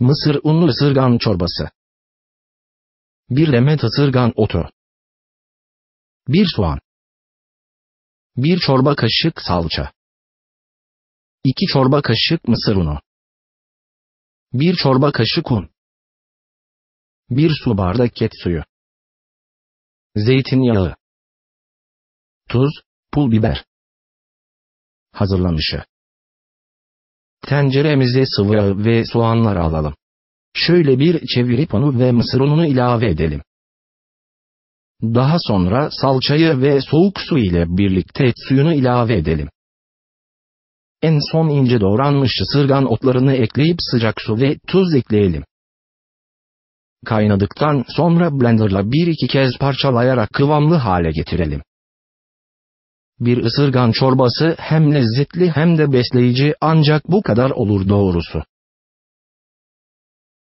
Mısır unlu ısırgan çorbası. Bir demet ısırgan otu. Bir soğan. Bir çorba kaşık salça. İki çorba kaşık mısır unu. Bir çorba kaşık un. Bir su bardak et suyu. Zeytinyağı. Tuz, pul biber. Hazırlanışı. Tenceremize sıvı yağ ve soğanlar alalım. Şöyle bir çevirip onu ve mısır ununu ilave edelim. Daha sonra salçayı ve soğuk su ile birlikte suyunu ilave edelim. En son ince doğranmış ısırgan otlarını ekleyip sıcak su ve tuz ekleyelim. Kaynadıktan sonra blenderla bir iki kez parçalayarak kıvamlı hale getirelim. Bir ısırgan çorbası hem lezzetli hem de besleyici ancak bu kadar olur doğrusu.